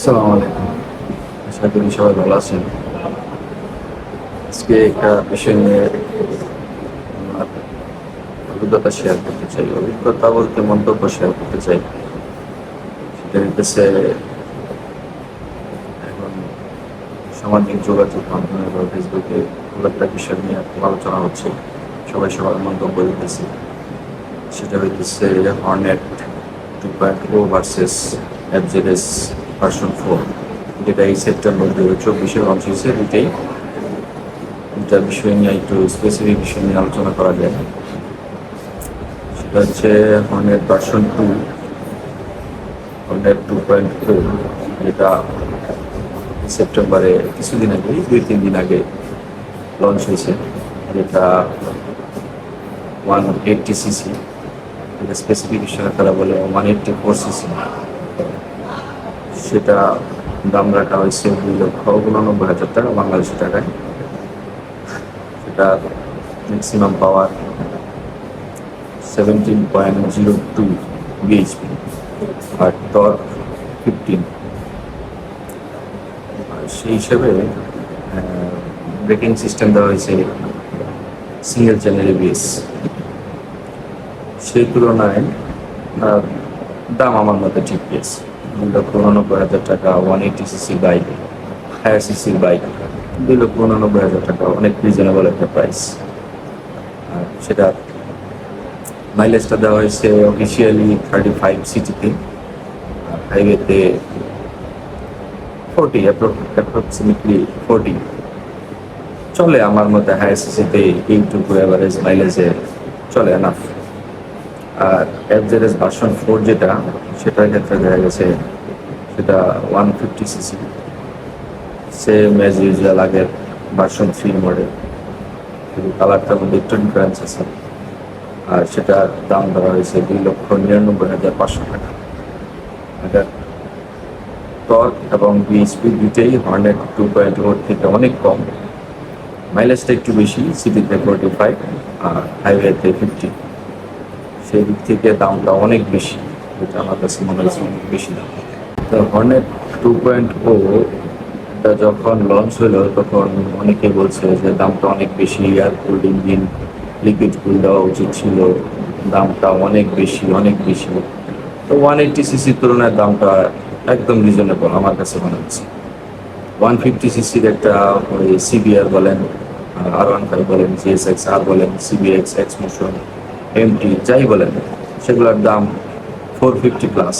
আসসালামু আলাইকুম। আশা করি সবাই ভালো আছেন। আজকে একটা বিষয় নিয়ে অভিজ্ঞতা শেয়ার করতে চাই। অভিজ্ঞতা বলতে মন্তব্য শেয়ার করতে চাই। সেটা হইতেছে, এখন সামাজিক যোগাযোগ মাধ্যমে বা ফেসবুকে খুব একটা বিষয় নিয়ে আলোচনা হচ্ছে। সবাই সবার মন্তব্য দিতেছে। সেটা হইতেছে Hornet two point versus FZS version four যেটা এই সেপ্টেম্বর দু হাজার চব্বিশে লঞ্চ হয়েছে এটাই দুটা বিষয় নিয়ে একটু স্পেসিফিক বিষয় নিয়ে আলোচনা করা যায়। সেটা হচ্ছে Hornet version two Hornet two point ও যেটা সেপ্টেম্বরে, কিছুদিন আগে, দুই, তিন দিন আগে লঞ্চ হয়েছে। যেটা ওয়ান এইটটি সিসি এটা স্পেসিফিকেশনে তারা বলে ওয়ান এইটটি ফোর সিসি সেটা দাম রাখা হয়েছে দুই লক্ষ উননব্বই হাজার টাকা বাংলাদেশি টাকায়। সেটা maximum power seventeen point zero two BHP আর টর ফিফটিন সেই হিসেবে ব্রেকিং সিস্টেম দেওয়া হয়েছে সিঙ্গেল চ্যানেল এবিএস সেই তুলনায় দাম আমার মতে ঠিক পেয়েছে লক্ষ উননব্বই হাজার টাকা one eighty CC bike higher সিসির বাইক দুই লক্ষ উননব্বই হাজার টাকা, অনেক রিজনেবল একটা প্রাইস আর সেটা মাইলেজটা দেওয়া হয়েছে অফিসিয়ালি থার্টি ফাইভ সিটিতে হাইওয়েতে ফোরটি অ্যাপ্রক্সিমেটলি ফোরটি চলে আমার মতে হায়ার সিসিতে এইটুকু অ্যাভারেজ মাইলেজে চলে এনাফ আর এফজেডএস ভার্সন ফোর যেটা, সেটার ক্ষেত্রে দেখা গেছে সেটা one fifty CC same as usual আগের ভার্সন থ্রি মডেল কিন্তু কালারটার মধ্যে একটু ডিফারেন্স আছে। আর সেটার দাম ধরা হয়েছে দুই লক্ষ নিরানব্বই হাজার পাঁচশো টাকা। এটা টর্ক এবং বিএসপি দুইটাই হর্নেট টু পয়েন্ট ফোর থেকে অনেক কম। মাইলেজটা একটু বেশি সিটিতে ফোরটি ফাইভ আর হাইওয়েতে ফিফটি সেই দিক থেকে দামটা অনেক বেশি আমার কাছে মনে হচ্ছে অনেক বেশি দাম তো হর্নেট টু পয়েন্ট ও এটা যখন লঞ্চ হলো, তখন অনেকে বলছে যে দামটা অনেক বেশি air cooled engine liquid cool দেওয়া উচিত ছিল। দামটা অনেক বেশি অনেক বেশি। তো ওয়ান এইটটি সিসির তুলনায় দামটা একদম রিজনেবল আমার কাছে মনে হচ্ছে। ওয়ান ফিফটি সিসির একটা ওই সিবিআর বলেন, আর ওয়ান ফাইভ বলেন জিএসএক্স আর বলেন সিবিএক্স এক্স মোশন এমটি যাই বলেন, সেগুলোর দাম ফোর ফিফটি প্লাস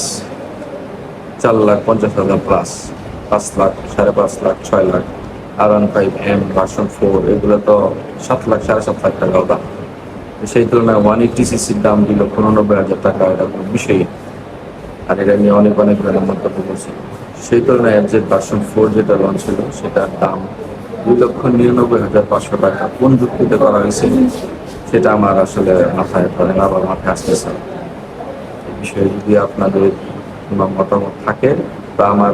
চার লাখ পঞ্চাশ হাজার প্লাস পাঁচ লাখ, সাড়ে পাঁচ লাখ, ছয় lakh R one five M version four এগুলো তো সাত লাখ, সাড়ে সাত লাখ টাকাও দাম। সেই তুলনায় ওয়ান এইটটি সিসির দাম দুই লক্ষ উননব্বই হাজার টাকা, এটা কোনো বিষয়ই আর এটা নিয়ে অনেক অনেক মন্তব্য করছি। সেই তুলনায় এফজেড ভার্সন ফোর যেটা লঞ্চ হলো, সেটার দাম দুই লক্ষ নিরানব্বই হাজার পাঁচশো টাকা। কোন যুক্তিতে করা হয়েছে। সেটা আমার আসলে মাথায় ধরে না বা মাথায় আসতেছে। এই বিষয়ে যদি আপনাদের মতামত থাকে বা আমার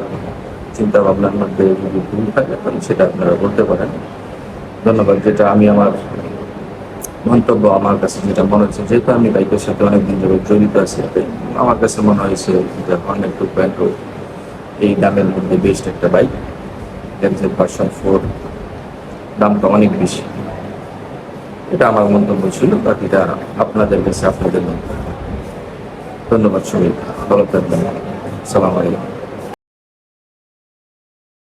চিন্তা ভাবনার মধ্যে যদি ভুল থাকে, তাহলে সেটা আপনারা বলতে পারেন। ধন্যবাদ, যেটা আমি আমার মন্তব্য, আমার কাছে যেটা মনে হচ্ছে, যেহেতু আমি বাইকের সাথে অনেকদিন ধরে জড়িত আছি আমার কাছে মনে হয়েছে যে হর্নেট টু পয়েন্ট এই দামের মধ্যে বেস্ট একটা বাইক এক্সেল ভার্সন ফোর দামটা অনেক বেশি। এটা আমার মন্তব্য ছিল, বাকিটা আপনাদের কাছে, আপনাদের মন্তব্য। ধন্যবাদ সবাই ভালো থাকবেন। সালাম আলাইকুম।